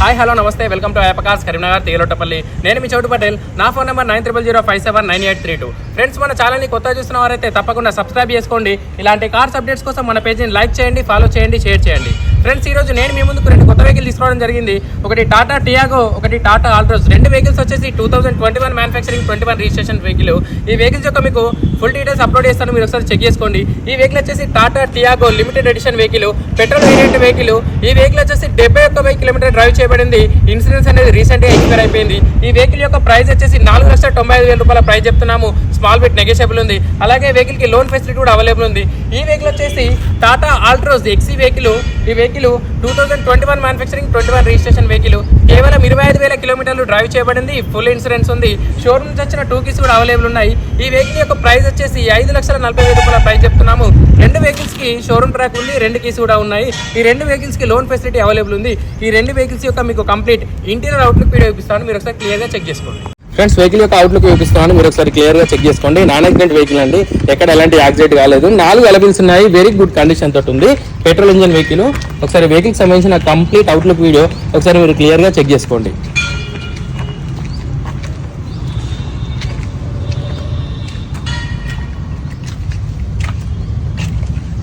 Hi hello నమస్తే. Welcome to యాపకాస్ కరీంనగర్ తేలోటపల్లి నేను మీ చౌటు పటేల్. నా phone number nine triple zero five seven nine eight three two. Friends మన ఛానల్ని కొత్తగా చూసిన వారైతే తప్పకుండా సబ్స్క్రైబ్ చేసుకోండి. ఇలాంటి కార్స్ అప్డేట్స్ కోసం మన పేజీని లైక్ చేయండి ఫాలో చేయండి షేర్ చేయండి. ఫ్రెండ్స్ ఈ రోజు నేను మీ ముందుకు రెండు కొత్త వెహికల్ తీసుకోవడం జరిగింది. ఒకటి టాటా టియాగో ఒకటి టాటా ఆల్ట్రోస్. రెండు వెహికల్స్ వచ్చేసి two thousand twenty one manufacturing twenty one registration vehicle ఈ వెహికల్స్ యొక్క మీకు ఫుల్ డీటెయిల్స్ అప్లోడ్ చేస్తాను. మీరు ఒకసారి చెక్ చేసుకోండి. ఈ వెహికల్ వచ్చేసి Tata Tiago limited edition vehicle petrol variant vehicle ఈ వెహికల్ వచ్చేసి డెబ్బై ఒక్క వెయ్యి కిలోమీటర్ డ్రైవ్ చేయబడింది. ఇన్సూరెన్స్ అనేది రీసెంట్గా ఎక్స్పైర్ అయిపోయింది. ఈ వెహికల్ యొక్క ప్రైస్ వచ్చేసి నాలుగు లక్షల తొంభై ఐదు వేల రూపాయల ప్రైస్ చెప్తున్నాము. స్మాల్ బిట్ నెగోషియబుల్ ఉంది. అలాగే వెహికల్కి లోన్ ఫెసిలిటీ కూడా అవైలబుల్ ఉంది. ఈ వెహికల్ వచ్చేసి టాటా ఆల్ట్రోస్ ఎక్సీ వెహికల్ ఈ vehicle two thousand twenty one manufacturing twenty one registration vehicle కేవలం ఇరవై ఐదు వేల కిలోమీటర్లు డ్రైవ్ చేయబడింది. ఫుల్ ఇన్సూరెన్స్ ఉంది. షోరూమ్ నుంచి వచ్చిన టూ కీస్ కూడా అవైలబుల్ ఉన్నాయి. ఈ వెహికల్ యొక్క ప్రైస్ వచ్చేసి ఐదు లక్షల నలభై వేల రూపాయల ప్రైస్ చెప్తున్నాము. రెండు వెహికల్స్కి షోరూమ్ ట్రాక్ ఉంది రెండు కీస్ కూడా ఉన్నాయి. ఈ రెండు వెహికల్స్కి లోన్ ఫెసిలిటీ అవైలబుల్ ఉంది. ఈ రెండు వెహికల్స్ యొక్క మీకు కంప్లీట్ ఇంటీరియర్ అవుట్లుక్ వీడియో చూపిస్తాను. మీరు ఒకసారి క్లియర్గా చెక్ చేసుకోండి. ఫ్రెండ్స్ వెహికల్ యొక్క అవుట్లుక్ చూపిస్తాను మీరు ఒకసారి క్లియర్గా చెక్ చేసుకోండి. నాన్ యాక్సిడెంట్ వెహికల్ అండి. ఎక్కడ ఎలాంటి యాక్సిడెంట్ కాలేదు. నాలుగు అవైలబుల్స్ ఉన్నాయి. వెరీ గుడ్ కండిషన్ తోటి ఉంది. పెట్రోల్ ఇంజిన్ వెహికల్ ఒకసారి వెహికల్ సంబంధించిన కంప్లీట్ అవుట్లుక్ వీడియో ఒకసారి మీరు క్లియర్గా చెక్ చేసుకోండి.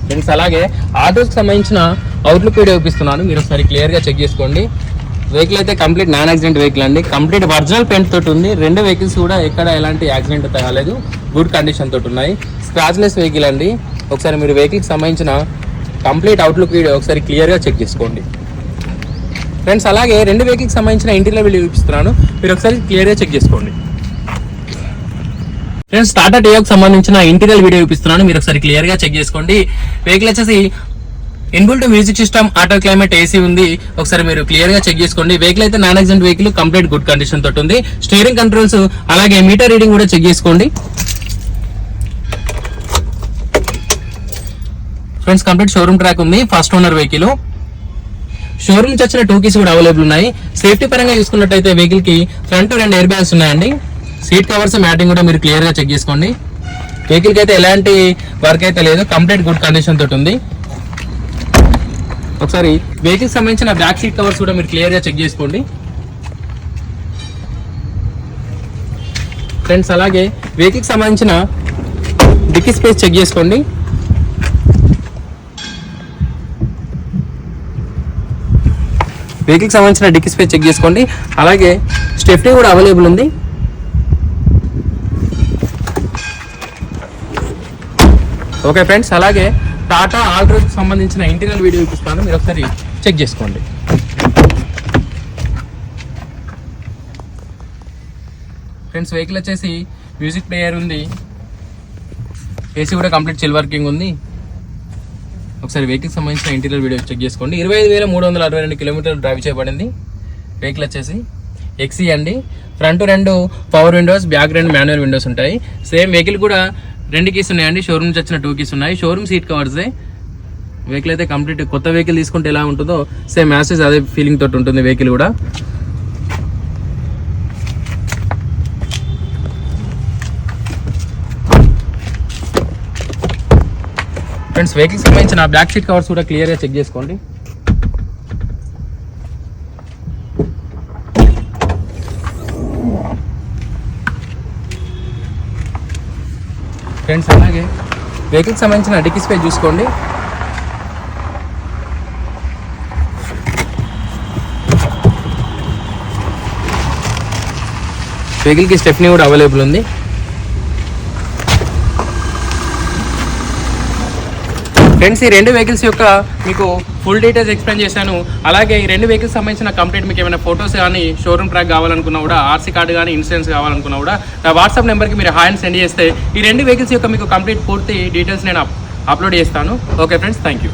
ఫ్రెండ్స్ అలాగే ఆటోస్కి సంబంధించిన అవుట్లుక్ వీడియో చూపిస్తున్నాను. మీరు ఒకసారి క్లియర్గా చెక్ చేసుకోండి. వెహికల్ అయితే కంప్లీట్ నాన్ యాక్సిడెంట్ వెహికల్ అండి. కంప్లీట్ ఒరిజినల్ పెయింట్ తోటి ఉంది. రెండు వెహికల్స్ కూడా ఎక్కడ ఎలాంటి యాక్సిడెంట్ తగలేదు. గుడ్ కండిషన్ తోటి ఉన్నాయి. స్క్రాచ్లెస్ వెహికల్ అండి. ఒకసారి మీరు వెహికల్కి సంబంధించిన కంప్లీట్ అవుట్లుక్ వీడియో ఒకసారి క్లియర్గా చెక్ చేసుకోండి. ఫ్రెండ్స్ అలాగే రెండు వెహికల్కి సంబంధించిన ఇంటీరియర్ వీడియో చూపిస్తున్నాను. మీరు ఒకసారి క్లియర్గా చెక్ చేసుకోండి. ఫ్రెండ్స్ టాటా టియోకి సంబంధించిన ఇంటీరియర్ వీడియో చూపిస్తున్నాను. మీరు ఒకసారి క్లియర్గా చెక్ చేసుకోండి. వెహికల్ వచ్చేసి inbuilt music system auto climate AC ఉంది. ఒకసారి మీరు క్లియర్గా చెక్ చేసుకోండి. వెహికల్ అయితే non accident vehicle complete good condition తోటి ఉంది. స్టీరింగ్ కంట్రోల్స్ అలాగే మీటర్ రీడింగ్ కూడా చెక్ చేసుకోండి. ఫ్రెండ్స్ కంప్లీట్ షోరూమ్ ట్రాక్ ఉంది. ఫస్ట్ ఓనర్ వెహికల్ షోరూమ్ నుంచి వచ్చిన టూ కీస్ కూడా అవైలబుల్ ఉన్నాయి. సేఫ్టీ పరంగా చూసుకున్నట్టయితే వెహికల్కి ఫ్రంట్ రెండు ఎయిర్ బ్యాగ్స్ ఉన్నాయండి. సీట్ కవర్స్ మ్యాటింగ్ కూడా మీరు క్లియర్గా చెక్ చేసుకోండి. వెహికల్కి అయితే ఎలాంటి వర్క్ అయితే లేదు. కంప్లీట్ గుడ్ కండిషన్ తోటి ఉంది. ఒకసారి వెహికల్ సంబంధించిన బ్యాక్ సీట్ కవర్స్ కూడా మీరు క్లియర్గా చెక్ చేసుకోండి. ఫ్రెండ్స్ అలాగే వెహికల్ సంబంధించిన డిక్కీ స్పేస్ చెక్ చేసుకోండి. వెహికల్కి సంబంధించిన డిక్కీ స్పేస్ చెక్ చేసుకోండి. అలాగే స్టెఫ్టీ కూడా అవైలబుల్ ఉంది. ఓకే ఫ్రెండ్స్ అలాగే టాటా ఆల్ట్రోకి సంబంధించిన ఇంటీరియర్ వీడియో చూపిస్తాను. మీరు ఒకసారి చెక్ చేసుకోండి. ఫ్రెండ్స్ వెహికల్ వచ్చేసి మ్యూజిక్ ప్లేయర్ ఉంది. ఏసీ కూడా కంప్లీట్ చిల్ వర్కింగ్ ఉంది. ఒకసారి వెహికల్ సంబంధించిన ఇంటీరియర్ వీడియో చెక్ చేసుకోండి. ఇరవై ఐదు వేల మూడు వందల అరవై రెండు కిలోమీటర్లు డ్రైవ్ చేయబడింది. వెహికల్ వచ్చేసి ఎక్సీ అండి. ఫ్రంట్ రెండు పవర్ విండోస్ బ్యాక్ రెండు మాన్యువల్ విండోస్ ఉంటాయి. సేమ్ వెహికల్ కూడా రెండు కీస్ ఉన్నాయండి. షోరూమ్ నుంచి వచ్చిన టూ కీస్ ఉన్నాయి. షోరూమ్ సీట్ కవర్సే వెహికల్ అయితే కంప్లీట్ కొత్త వెహికల్ తీసుకుంటే ఎలా ఉంటుందో సేమ్ మ్యాసేజ్ అదే ఫీలింగ్ తోటి ఉంటుంది వెహికల్ కూడా. ఫ్రెండ్స్ వెహికల్ సంబంధించిన బ్లాక్ సీట్ కవర్స్ కూడా క్లియర్గా చెక్ చేసుకోండి. ఫ్రెండ్స్ అలాగే వెహికల్కి సంబంధించిన డిక్కీ స్పేస్ చూసుకోండి వెహికల్కి స్టెప్నీ కూడా అవైలబుల్ ఉంది. ఫ్రెండ్స్ ఈ రెండు వెహికల్స్ యొక్క మీకు ఫుల్ డీటెయిల్స్ ఎక్స్ప్లెయిన్ చేశాను. అలాగే ఈ రెండు వెహికల్స్ సంబంధించిన కంప్లీట్ మీకు ఏమైనా ఫొటోస్ కానీ షోరూమ్ ట్రాక్ కావాలనుకున్నా కూడా ఆర్సీ కార్డు కానీ ఇన్సూరెన్స్ కావాలనుకున్నా కూడా నా వాట్సాప్ నెంబర్కి మీరు హాయ్ సెండ్ చేస్తే ఈ రెండు వెహికల్స్ యొక్క మీకు కంప్లీట్ పూర్తి డీటెయిల్స్ నేను అప్లోడ్ చేస్తాను. Okay friends thank you